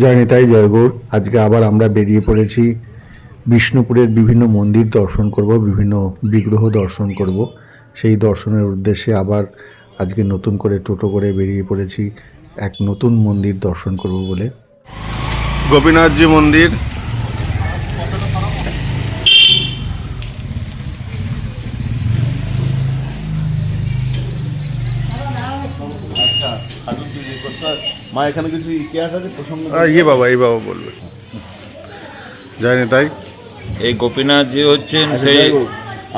জয় নিতাই জয়গৌর, আজকে আবার আমরা বেরিয়ে পড়েছি বিষ্ণুপুরের বিভিন্ন মন্দির দর্শন করব, বিভিন্ন বিগ্রহ দর্শন করব। সেই দর্শনের উদ্দেশ্যে আবার আজকে নতুন করে টোটো করে বেরিয়ে পড়েছি, এক নতুন মন্দির দর্শন করব বলে। গোপীনাথজি মন্দির মা এখানে কিছু ইতিহাস আছে প্রসঙ্গ ইয়ে বাবা এই বাবা বলবে। জানি তাই? এই গোপীনাথজি হচ্ছেন সেই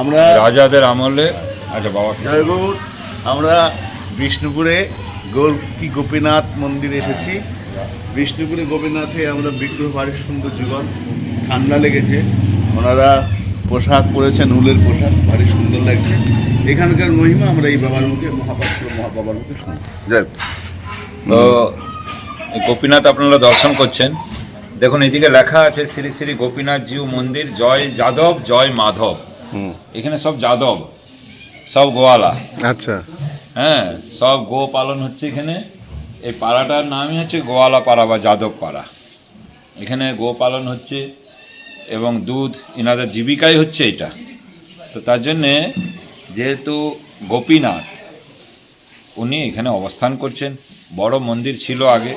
আমরা রাজাদের আমলে আচ্ছা বাবা। জয়গৌর আমরা বিষ্ণুপুরে গৌর কি গোপীনাথ মন্দিরে এসেছি। বিষ্ণুপুরে গোপীনাথে আমরা বিগ্রহ ভারী সুন্দর জীবন ঠান্ডা লেগেছে। ওনারা পোশাক পরেছেন উলের পোশাক ভারী সুন্দর লাগছে। এখানকার মহিমা আমরা এই বাবার মুখে মহাপাত্র মহাবাবার মুখে শুনি জয় তো গোপীনাথ আপনারা দর্শন করছেন। দেখুন এদিকে লেখা আছে শ্রী শ্রী গোপীনাথ জিউ মন্দির জয় যাদব জয় মাধব। এখানে সব যাদব সব গোয়ালা। আচ্ছা। হ্যাঁ সব গো পালন হচ্ছে এখানে। এই পাড়াটার নামই হচ্ছে গোয়ালা পাড়া বা যাদব পাড়া। এখানে গো পালন হচ্ছে এবং দুধ ইনাদের জীবিকাই হচ্ছে এটা। তো তার জন্যে যেহেতু গোপীনাথ উনি এখানে অবস্থান করছেন। বড় মন্দির ছিল আগে।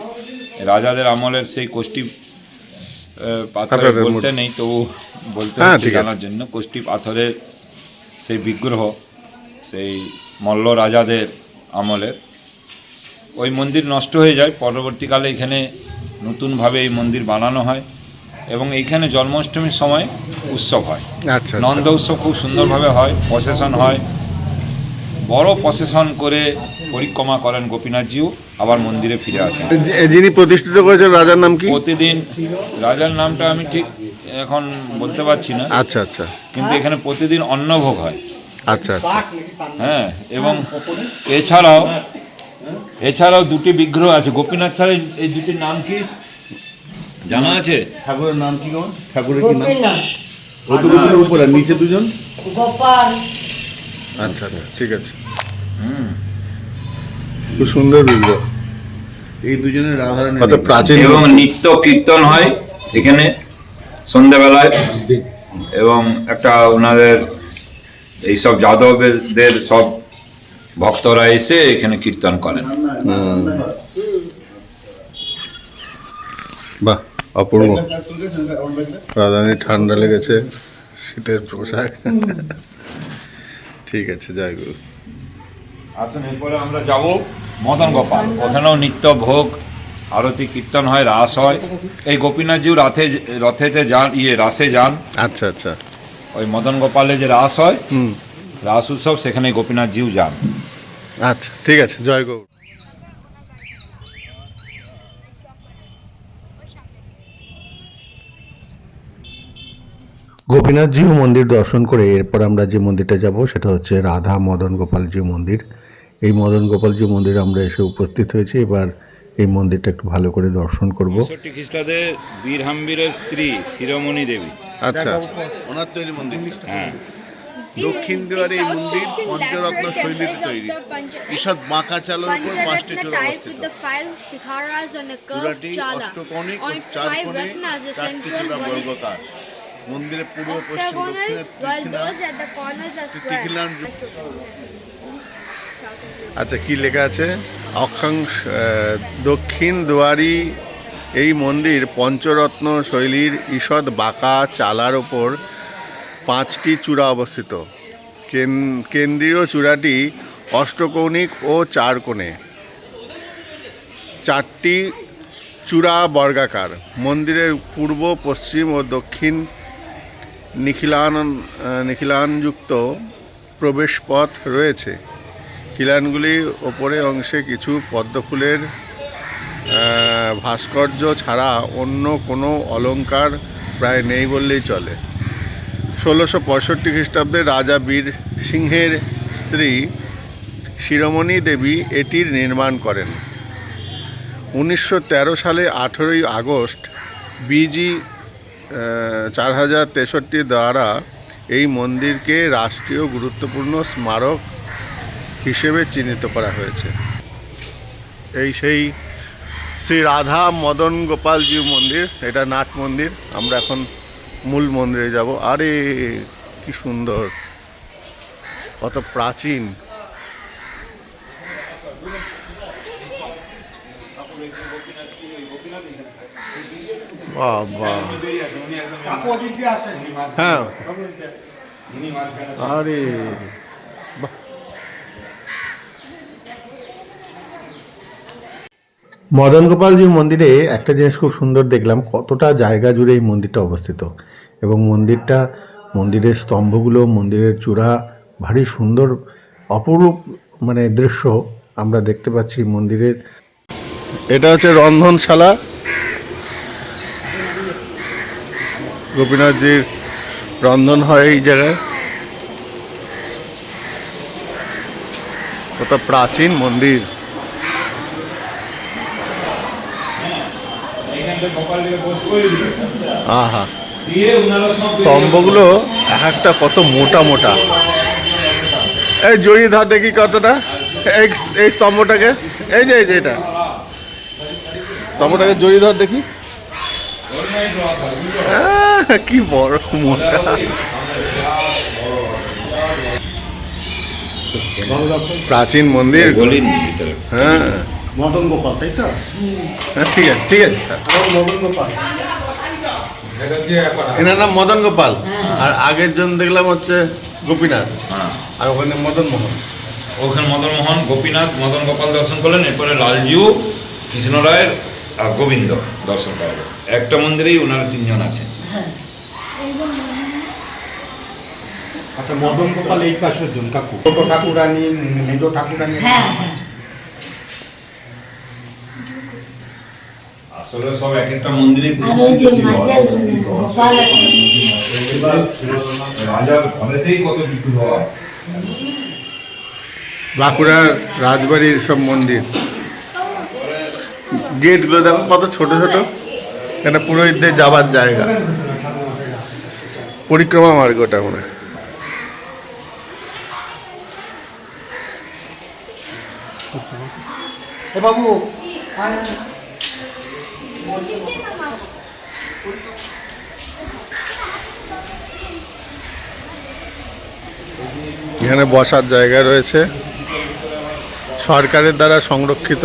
রাজাদের আমলের সেই কোষ্ঠী পাথরে পাথরের বলতে। নেই তো বলতে হ্যাঁ। জানার জন্য। কোষ্ঠী পাথরের সেই বিগ্রহ সেই মল্ল রাজাদের আমলের। ওই মন্দির নষ্ট হয়ে যায়। পরবর্তীকালে এখানে নতুনভাবে এই মন্দির বানানো হয় এবং এইখানে জন্মাষ্টমীর সময় উৎসব হয়। আচ্ছা নন্দ উৎসব খুব সুন্দরভাবে হয় প্রসেশন হয়। বড় প্রসেশন করে পরিক্রমা করেন গোপীনাথজিও। আবার মন্দিরে ফিরে আসেন। যে- যিনি প্রতিষ্ঠিত করেছেন রাজার নাম কি? প্রতিদিন রাজার নামটা আমি ঠিক এখন বলতে পারছি না। আচ্ছা আচ্ছা। কিন্তু এখানে প্রতিদিন অন্নভোগ হয়। আচ্ছা আচ্ছা। হ্যাঁ এবং এছাড়াও এছাড়াও দুটি বিগ্রহ আছে। গোপীনাথ ছাড়া এই- দুটির নাম কি জানা আছে? ঠাকুরের নাম কি গো ঠাকুরের কি নাম? দুজনের উপরে নিচে দুজন? গোপাল। আচ্ছা আচ্ছা ঠিক আছে। খুব সুন্দর বিগ্রহ। এই দুজনের রাধারানী কত প্রাচীন এবং নিত্য কীর্তন হয় এখানে সন্ধ্যাবেলায়। এবং একটা ওনাদের এইসব যাদবদের সব ভক্তরা এসে এখানে কীর্তন করেন। বাহ অপূর্ব। রাধারানী ঠান্ডা লেগেছে শীতের পোশাক। ঠিক আছে যাই গুরু আসুন এরপরে আমরা যাব। মদন গোপাল। ওখানেও নিত্য ভোগ আরতি কীর্তন হয় রাস হয়। এই গোপীনাথজিউ রাথে রথেতে যান ইয়ে রাসে যান। আচ্ছা আচ্ছা। ওই মদন গোপালে যে রাস হয় হুম। রাস উৎসব সেখানে গোপীনাথজিউ যান। আচ্ছা ঠিক আছে জয় গৌর। গোপীনাথজিউ মন্দির দর্শন করে এরপর আমরা যে মন্দিরটা যাব সেটা হচ্ছে রাধা মদন গোপালজিউ মন্দির। এই মদন গোপালজিউ মন্দিরে আমরা এসে উপস্থিত হয়েছি। এবার এই মন্দিরটা একটু ভালো করে দর্শন করব। চৌষট্টি খ্রিস্টাব্দে বীর হাম্বিরের স্ত্রী শিরোমণি দেবী। আচ্ছা। ওনার তৈরি মন্দির। হ্যাঁ। দক্ষিণ দেওয়ারে এই মন্দির পঞ্চরত্ন শৈলীতে তৈরি। ঈষৎ বাঁকা চালের উপর পাঁচটি চূড়া অবস্থিত। চূড়াটি অষ্টকোণিক ও চার কোণে চারটি চূড়া বর্গকার। মন্দিরের পূর্ব পশ্চিম দক্ষিণে ত্রিখিলা ত্রিখিলান আচ্ছা কি লেখা আছে? অক্ষাংশ দক্ষিণ দুয়ারি, এই মন্দির পঞ্চরত্ন শৈলীর ঈষৎ বাঁকা চালার ওপর পাঁচটি চূড়া অবস্থিত। কেন- কেন্দ্রীয় চূড়াটি অষ্টকৌণিক ও চার কোণে। চারটি চূড়া বর্গাকার। মন্দিরের পূর্ব, পশ্চিম ও দক্ষিণ নিখিলান, নিখিলানযুক্ত প্রবেশপথ রয়েছে। খিলানগুলির ওপরে অংশে কিছু পদ্মফুলের ভাস্কর্য ছাড়া অন্য কোনো অলঙ্কার প্রায় নেই বললেই চলে। ষোলোশো পঁয়ষট্টি খ্রিস্টাব্দে রাজা বীর সিংহের স্ত্রী শিরোমণি দেবী এটির নির্মাণ করেন। উনিশশো তেরো সালে আঠেরোই আগস্ট বিজি চার হাজার তেষট্টি দ্বারা এই মন্দিরকে রাষ্ট্রীয় গুরুত্বপূর্ণ স্মারক হিসেবে চিহ্নিত করা হয়েছে। এই সেই শ্রী রাধা মদন গোপালজিউ মন্দির এটা নাট মন্দির আমরা এখন মূল মন্দিরে যাব। আরে কি সুন্দর কত প্রাচীন। বাবা। হ্যাঁ। আরে। মদন গোপালজি মন্দিরে একটা জিনিস খুব সুন্দর দেখলাম, কতটা জায়গা জুড়ে এই মন্দিরটা অবস্থিত। এবং মন্দিরটা, মন্দিরের স্তম্ভগুলো, মন্দিরের চূড়া, ভারী সুন্দর, অপরূপ মানে দৃশ্য আমরা দেখতে পাচ্ছি মন্দিরের। এটা হচ্ছে রন্ধনশালা। গোপীনাথজির রন্ধন হয় এই জায়গায়। কত প্রাচীন মন্দির। আহা। স্তম্ভগুলো এক একটা কত মোটা মোটা। এই জড়ি ধর দেখি কতটা। এই এই স্তম্ভটাকে। এই যে এই যে এটা। স্তম্ভটাকে জড়ি ধর দেখি। কি বড় মোটা। প্রাচীন মন্দির। হ্যাঁ। মদন গোপাল তাই তো? হ্যাঁ ঠিক আছে ঠিক আছে। মদন গোপাল। এনার নাম মদন গোপাল আর আগের জন দেখলাম হচ্ছে গোপীনাথ হ্যাঁ আর ওখানে মদন মোহন। ওখানে মদন মোহন গোপীনাথ মদন গোপাল দর্শন করলেন এরপরে লালজিউ কৃষ্ণ রায়ের আর গোবিন্দ দর্শন করালো একটা মন্দিরেই ওনারা তিনজন আছেন। আচ্ছা মদন গোপাল এই পাশের জন কাকু। ছোট ঠাকুরানি মেজ ঠাকুরানি। আসলে সব এক একটা মন্দিরে রাজার ঘরেতেই কত কিছু হয়। বাঁকুড়ার রাজবাড়ির সব মন্দির। গেটগুলো দেখো কত ছোট ছোট। এখানে পুরোহিতদের যাবার জায়গা। পরিক্রমা মার্গ ওটা মনে হয়। বাবু এখানে বসার জায়গা রয়েছে। সরকারের দ্বারা সংরক্ষিত।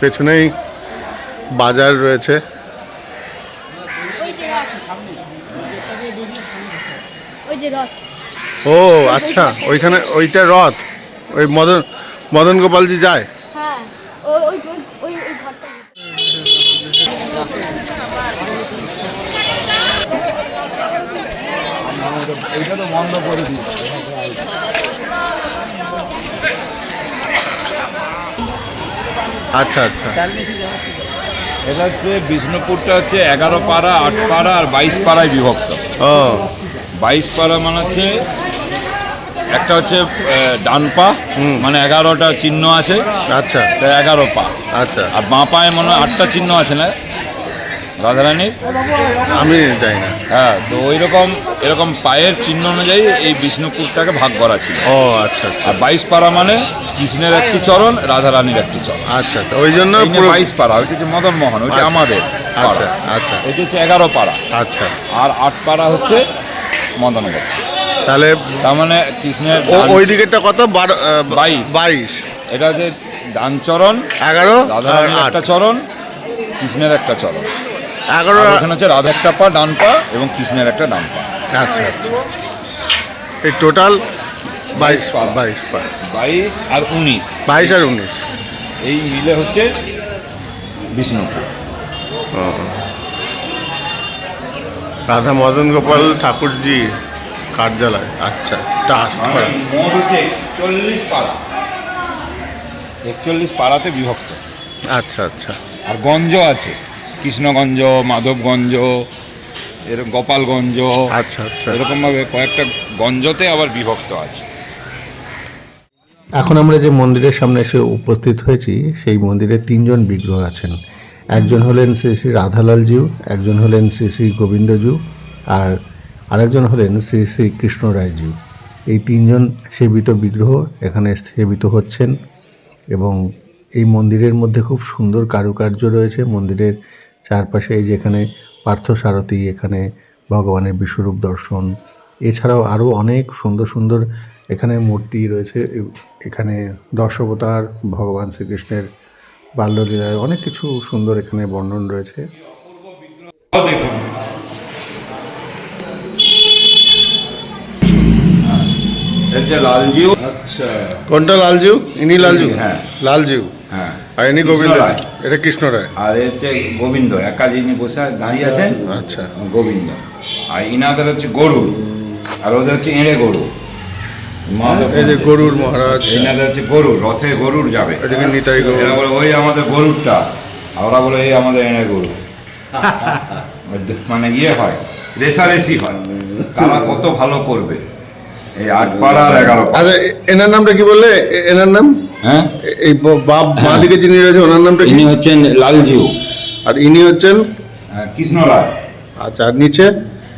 পেছনেই বাজার রয়েছে। ও আচ্ছা ওইখানে, ওইটা রথ। ওই মদন মদন গোপালজি যায় হ্যাঁ ওই ওই ওই ওই ওই ঘরটা আচ্ছা আচ্ছা। এটা হচ্ছে বিষ্ণুপুরটা হচ্ছে এগারো পাড়া আট পাড়া আর বাইশ পাড়ায় বিভক্ত। ও। বাইশ পাড়া মানে হচ্ছে একটা হচ্ছে ডান পা মানে এগারোটা চিহ্ন আছে। আচ্ছা। এগারো পা। আচ্ছা। আর বাঁ পায়ে মনে হয় আটটা চিহ্ন আছে না? রাধারানীর? আমি যাই না। হ্যাঁ তো ওই রকম এরকম পায়ের চিহ্ন অনুযায়ী এই বিষ্ণুপুরটাকে ভাগ করা ছিল। ও আচ্ছা আচ্ছা। আর বাইশ পাড়া মানে কৃষ্ণের একটি চরণ রাধারানীর একটি চরণ। আচ্ছা আচ্ছা ওই জন্য পুরো বাইশ পাড়া ওইটা হচ্ছে মদন মোহন ওইটা আচ্ছা। আমাদের আচ্ছা পাড়া। আচ্ছা। এটা হচ্ছে এগারো পাড়া। আচ্ছা। আর আট পাড়া হচ্ছে মদন গোপাল তাহলে তার মানে কৃষ্ণের ও ডান- ওই দিকেরটা কত? বারো আহ, বাইশ। বাইশ। এটা হচ্ছে ডান চরণ এগারো? আর রাধারানীর আট। একটা চরণ কৃষ্ণের একটা চরণ। এগারো ওখানে হচ্ছে রাধা একটা পা ডান পা এবং কৃষ্ণের একটা ডান পা। আচ্ছা আচ্ছা। এই টোটাল বাইশ পা। বাইশ পা। বাইশ আর উনিশ। বাইশ আর উনিশ। এই মিলে হচ্ছে বিষ্ণুপুর রাধা মদন গোপাল ঠাকুরজি কার্যালয়। আচ্ছা মানে মোট হচ্ছে একচল্লিশ পাড়া। একচল্লিশ পাড়াতে বিভক্ত। আচ্ছা আচ্ছা। আর গঞ্জ আছে। কৃষ্ণগঞ্জ মাধবগঞ্জ এরকম গোপালগঞ্জ আচ্ছা আচ্ছা। এরকমভাবে কয়েকটা গঞ্জতে আবার বিভক্ত আছে। এখন আমরা যে মন্দিরের সামনে এসে উপস্থিত হয়েছি সেই মন্দিরে তিনজন বিগ্রহ আছেন। একজন হলেন শ্রী শ্রী রাধালালজিউ একজন হলেন শ্রী শ্রী গোবিন্দজিউ আর আরেকজন হলেন শ্রী শ্রী কৃষ্ণ রায়জিউ এই তিনজন সেবিত বিগ্রহ এখানে সেবিত হচ্ছেন এবং এই মন্দিরের মধ্যে খুব সুন্দর কারুকার্য রয়েছে। মন্দিরের চারপাশে এই যেখানে পার্থসারথী এখানে ভগবানের বিশ্বরূপ দর্শন। এছাড়াও আরও অনেক সুন্দর সুন্দর এখানে মূর্তি রয়েছে এখানে দশবতার ভগবান শ্রীকৃষ্ণের বাল্যলীলায় অনেক কিছু সুন্দর এখানে বর্ণন রয়েছে। আচ্ছা। কোনটা লালজু ইনি লালজু হ্যাঁ। লালজু হ্যাঁ। আর ইনি গোবিন্দ। রায়। এটা কৃষ্ণ রায়। আর এ হচ্ছে গোবিন্দ একা যিনি বসে দাঁড়িয়ে আছেন। আচ্ছা। গোবিন্দ। আর ইনাদের হচ্ছে গরুর আর ওদের হচ্ছে এঁড়ে গরু। মাধব এই যে গরুর মহারাজ। এনাদের হচ্ছে গরু রথে গরুর যাবে। এদিকে নিতাই গরু। এরা বলে ওই আমাদের গরুরটা। আর ওরা বলে এই আমাদের এনে গরু। মানে ইয়ে হয় রেসারেসি হয়। তারা কত ভালো করবে। এই আট পাড়া। আর এগারো আচ্ছা এনার নামটা কি বললে? এনার নাম? হ্যাঁ? এই বাপ বাঁ দিকে যিনি রয়েছে ওনার নামটা কি? ইনি হচ্ছেন লালজিউ। আর ইনি হচ্ছেন? আহ, কৃষ্ণ রায় আচ্ছা আর নিচে?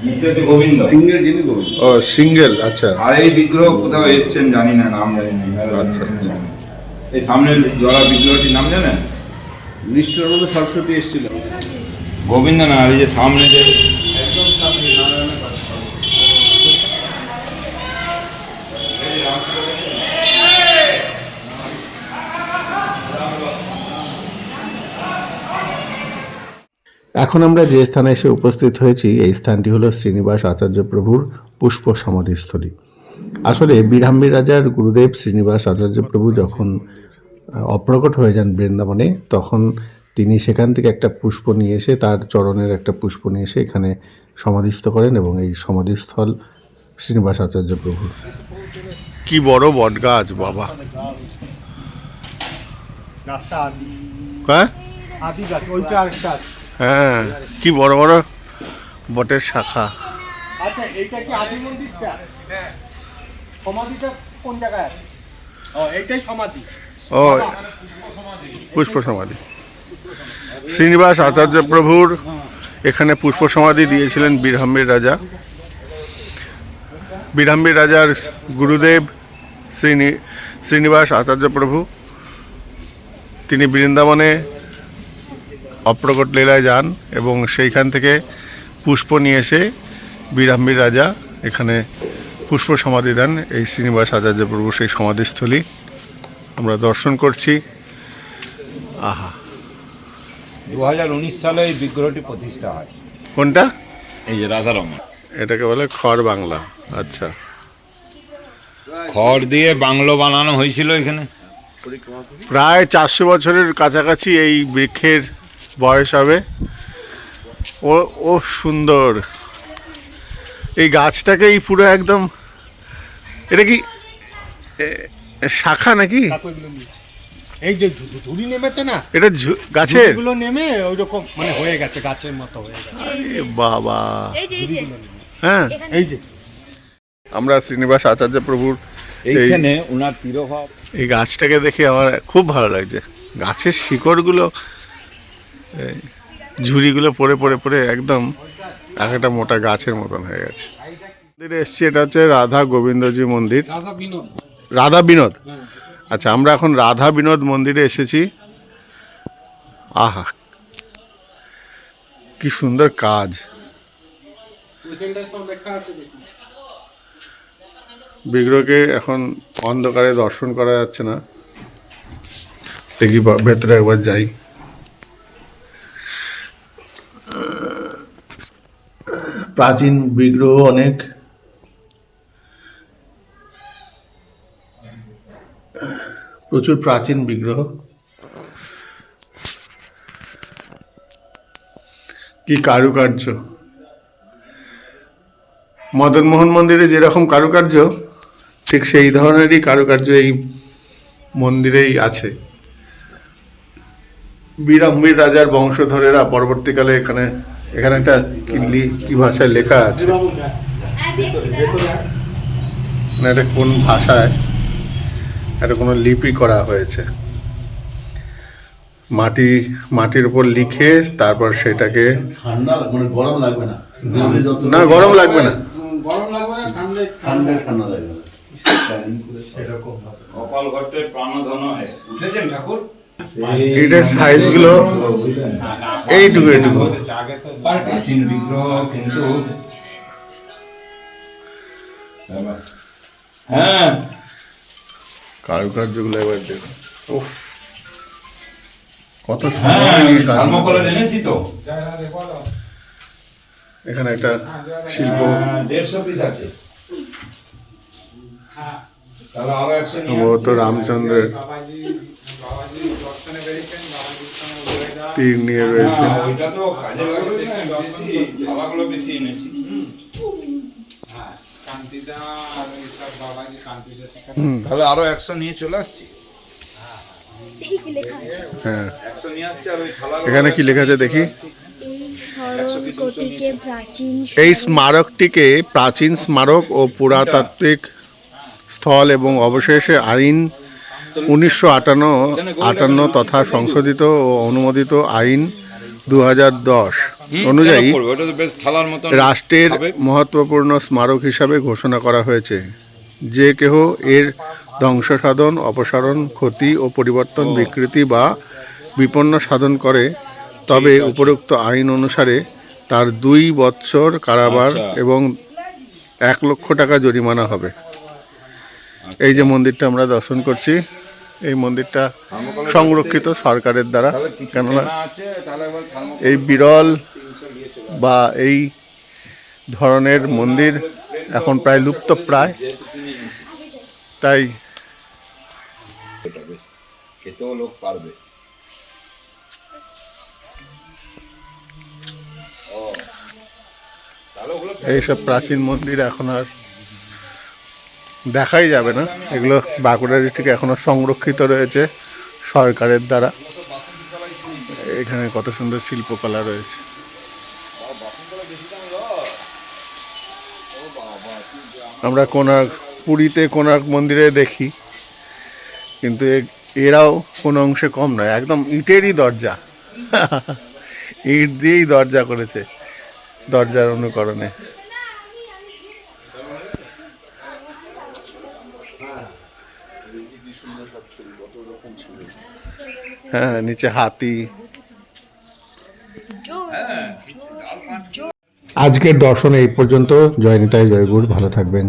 নিচে হচ্ছে গোবিন্দ। সিঙ্গেল যিনি গোবিন্দ। ও সিঙ্গেল আচ্ছা। আর এই বিগ্রহ কোথাও এসছেন জানি না নাম জানি না আচ্ছা, আচ্ছা। এই সামনের জলা বিগ্রহটির নাম জানেন? নিশ্চয়ানন্দ সরস্বতী এসেছিল। গোবিন্দ না আর এই যে সামনে যে এখন আমরা যে স্থানে এসে উপস্থিত হয়েছি এই স্থানটি হলো শ্রীনিবাস আচার্য প্রভুর পুষ্প সমাধিস্থলী আসলে বীরাম্বী রাজার গুরুদেব শ্রীনিবাস আচার্য প্রভু যখন অপ্রকট হয়ে যান বৃন্দাবনে তখন তিনি সেখান থেকে একটা পুষ্প নিয়ে এসে তার চরণের একটা পুষ্প নিয়ে এসে এখানে সমাধিস্থ করেন এবং এই সমাধিস্থল শ্রীনিবাস আচার্য প্রভুর। কি বড় বট গাছ বাবা। গাছটা আদি হ্যাঁ? আদি গাছ ওইটা আরেকটা আছে। হ্যাঁ কি বড় বড় বটের শাখা। আচ্ছা এইটা কি আদি মন্দিরটা? সমাধিটা কোন জায়গায় আছে? ও এইটাই সমাধি। ও পুষ্প সমাধি শ্রীনিবাস আচার্য প্রভুর এখানে পুষ্প সমাধি দিয়েছিলেন বীরহাম্বীর রাজা। বীরহাম্বীর রাজার গুরুদেব শ্রীনি শ্রীনিবাস আচার্য প্রভু। তিনি বৃন্দাবনে অপ্রকট লীলায় যান এবং সেইখান থেকে পুষ্প নিয়ে এসে বীরহাম্বীর রাজা এখানে পুষ্প সমাধি দেন। এই শ্রীনিবাস আচার্য প্রভু সেই সমাধিস্থলী। আমরা দর্শন করছি। আহা। দু হাজার উনিশ সালে এই বিগ্রহটি প্রতিষ্ঠা হয়। কোনটা? এই যে রাধারমণ এটাকে বলে খড় বাংলা। আচ্ছা। খড় দিয়ে বাংলো বানানো হয়েছিল এখানে। প্রায় চারশো বছরের কাছাকাছি এই বৃক্ষের বয়স হবে। ও ও সুন্দর। এই গাছটাকেই পুরো একদম এটা কি শাখা নাকি? এই যে ধুড়ি নেমেছে না? এটা গাছের? এগুলো নেমে ওই রকম মানে হয়ে গেছে গাছের মতো হয়ে গেছে। বাবা। এই এই হ্যাঁ। এই যে। আমরা শ্রীনিবাস আচার্য প্রভুর এইখানে ওনার তিরোভাব। এই গাছটাকে দেখে আমার খুব ভালো লাগছে। গাছের শিকড়গুলো এই, ঝুড়িগুলো পড়ে পড়ে পড়ে একদম এক একটা মোটা গাছের মতন হয়ে গেছে। মন্দিরে এসছি এটা হচ্ছে রাধা গোবিন্দজি মন্দির। রাধা বিনোদ। আচ্ছা আমরা এখন রাধা বিনোদ মন্দিরে এসেছি। আহা কি সুন্দর কাজ। বিগ্রহকে এখন অন্ধকারে দর্শন করা যাচ্ছে না। দেখি ভেতরে একবার যাই। প্রাচীন বিগ্রহ অনেক। প্রচুর প্রাচীন বিগ্রহ। কি কারুকার্য। মদনমোহন মন্দিরে যেরকম কারুকার্য, ঠিক সেই ধরনেরই কারুকার্য এই মন্দিরেই আছে। বীরাম্বীর রাজার বংশধরেরা পরবর্তীকালে এখানে এখানে একটা কি কি ভাষায় লেখা আছে? হ্যাঁ দেখছি দাদা। না এটা কোন ভাষায়? এটা কোনো লিপি করা হয়েছে। মাটি মাটির উপর লিখে তারপর সেটাকে মানে গরম লাগবে না। না গরম লাগবে না। ঠান্ডা ঠান্ডা লাগবে কপাল ঘটে প্রাণধন হয়। উঠেছেন ঠাকুর? এটার সাইজগুলো এইটুকু এইটুকু। প্রাচীন বিগ্রহ কিন্তু হ্যাঁ। কারুকার্যগুলো এবার দেখুন উফ। কত হ্যাঁ সময় নিয়ে কাজ থার্মোকলার করতে হয়। এনেছি তো। এখানে একটা শিল্প। হ্যাঁ, দেড়শো পিস আছে। তাহলে আরও একশো নিয়ে সম্ভবত আসছি। রামচন্দ্রের তীর নিয়ে রয়েছে হ্যাঁ, ওইটা তো কাজে লাগবে না, বেশি থালাগুলো বেশি এনেছি কান্তিদা আর এইসব বাবাজি কান্তিদা সেখানে তাহলে আরও একশো নিয়ে চলে আসছি? হ্যাঁ। একশো নিয়ে আসছি আর ওই থালাগুলো এখানে কি লেখা আছে দেখি? এই এই স্মারকটিকে প্রাচীন স্মারক ও পুরাতাত্ত্বিক স্থল এবং অবশেষে আইন উনিশশো আটান্ন আটান্ন তথা সংশোধিত ও অনুমোদিত আইন দু হাজার দশ অনুযায়ী রাষ্ট্রের মহত্বপূর্ণ স্মারক হিসাবে ঘোষণা করা হয়েছে। যে কেহ এর ধ্বংস সাধন অপসারণ ক্ষতি ও পরিবর্তন বিকৃতি বা বিপন্ন সাধন করে তবে উপরোক্ত আইন অনুসারে তার দুই বৎসর কারাবার আচ্ছা। এবং এক লক্ষ টাকা জরিমানা হবে। এই যে মন্দিরটা আমরা দর্শন করছি এই মন্দিরটা সংরক্ষিত সরকারের দ্বারা। কেননা এই বিরল বা এই ধরনের মন্দির এখন প্রায় লুপ্ত প্রায় তাই খেতেও লোক পারবে। এইসব প্রাচীন মন্দির এখন আর দেখাই যাবে না। এগুলো বাঁকুড়া ডিস্ট্রিক্টে এখনও সংরক্ষিত রয়েছে সরকারের দ্বারা। এখানে কত সুন্দর শিল্পকলা রয়েছে। আমরা কোনার্ক পুরীতে কোনার্ক মন্দিরে দেখি, কিন্তু এরাও কোনো অংশে কম নয়, একদম ইটেরই দরজা। ইট দিয়েই দরজা করেছে, দরজার অনুকরণে। হ্যাঁ নিচে হাতি। আজকের দর্শন এই পর্যন্ত। জয়নিতায় জয়গুর ভালো থাকবেন।